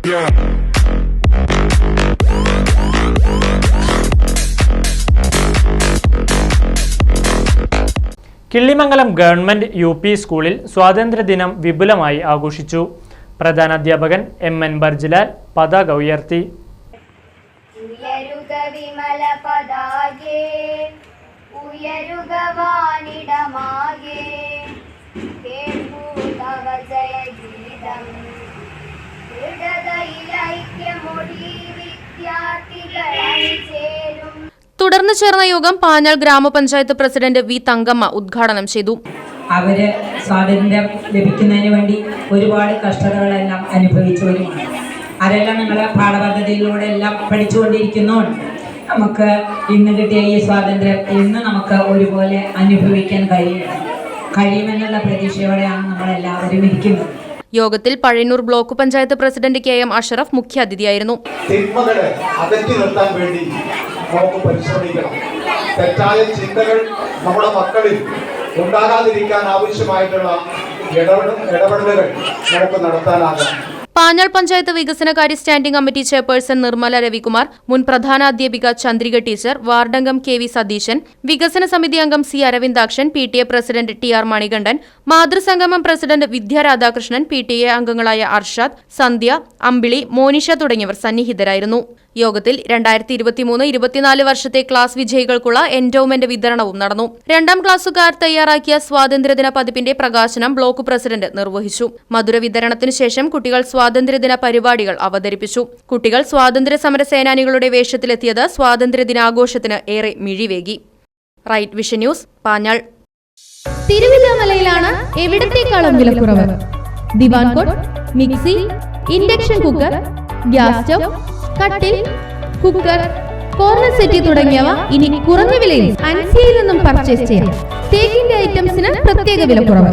Killimangalam government U P സ്കൂളിൽ സ്വാതന്ത്ര്യദിനം വിപുലമായി ആഘോഷിച്ചു. പ്രധാനാധ്യാപകൻ എം എൻ ബർജിലാൽ പതാക ഉയർത്തി. ഉയരുക തുടർന്ന് ചേർന്ന യോഗം പാഞ്ഞാൾ ഗ്രാമപഞ്ചായത്ത് പ്രസിഡന്റ് വി തങ്കമ്മ ഉദ്ഘാടനം ചെയ്തു. അവർ സ്വാതന്ത്ര്യം ലഭിക്കുന്നതിന് വേണ്ടി ഒരുപാട് കഷ്ടതകളെല്ലാം അനുഭവിച്ചവരുമാണ് അതെല്ലാം നമ്മളെ പാഠപദ്ധതിയിലൂടെ എല്ലാം പഠിച്ചുകൊണ്ടിരിക്കുന്നുണ്ട്. നമുക്ക് ഇന്ന് കിട്ടിയ ഈ സ്വാതന്ത്ര്യം ഇന്ന് നമുക്ക് ഒരുപോലെ അനുഭവിക്കാൻ കഴിയും. കഴിയുമെന്നുള്ള പ്രതീക്ഷയോടെയാണ് നമ്മളെല്ലാവരും ഇരിക്കുന്നത്. യോഗത്തിൽ Pazhayannur block panchayat president K M Ashraf മുഖ്യാതിഥിയായിരുന്നു. തെറ്റായ ചിന്തകൾ നമ്മുടെ മക്കളിൽ ഉണ്ടാകാതിരിക്കാൻ ആവശ്യമായിട്ടുള്ള ഇടപെടലുകൾ നമുക്ക് നടത്താനാകണം പാഞ്ഞാൾ പഞ്ചായത്ത് വികസനകാര്യ standing committee chairperson Nirmala Ravikumar മുൻ പ്രധാന അധ്യാപിക ചന്ദ്രിക ടീച്ചർ വാർഡംഗം കെ വി സതീശൻ വികസന സമിതി അംഗം C Aravindakshan P T A president T R Manikandan മാതൃസംഗമം president Vidya Radhakrishnan P T A അംഗങ്ങളായ അർഷാദ് സന്ധ്യ അമ്പിളി മോനിഷ തുടങ്ങിയവർ സന്നിഹിതരായിരുന്നു. യോഗത്തിൽ രണ്ടായിരത്തി ഇരുപത്തിമൂന്ന് ഇരുപത്തിനാല് വർഷത്തെ ക്ലാസ് വിജയികൾക്കുള്ള എൻഡോമെന്റ് വിതരണവും നടന്നു. രണ്ടാം ക്ലാസ്സുകാർ തയ്യാറാക്കിയ സ്വാതന്ത്ര്യദിന പതിപ്പിന്റെ പ്രകാശനം ബ്ലോക്ക് പ്രസിഡന്റ് നിർവഹിച്ചു. മധുര വിതരണത്തിനു ശേഷം കുട്ടികൾ സ്വാതന്ത്ര്യദിന പരിപാടികൾ അവതരിപ്പിച്ചു. കുട്ടികൾ സ്വാതന്ത്ര്യ സമര സേനാനികളുടെ വേഷത്തിലെത്തിയത് സ്വാതന്ത്ര്യദിനാഘോഷത്തിന് ഏറെ മിഴിവേകി. Right vision news Panjal. തിരുവില്ലാമലയിലാണ് എവിടത്തേക്കാളും വിലക്കുറവ്? Divan cot mixie induction cooker gas stove കട്ടിൽ കുക്കർ കോർണർ സെറ്റി തുടങ്ങിയവ ഇനി കുറഞ്ഞ വിലയിൽ അൻസിയയിൽ നിന്നും പർച്ചേസ് ചെയ്യാം. തേക്കിന്റെ ഐറ്റംസിന് പ്രത്യേക വിലക്കുറവ്.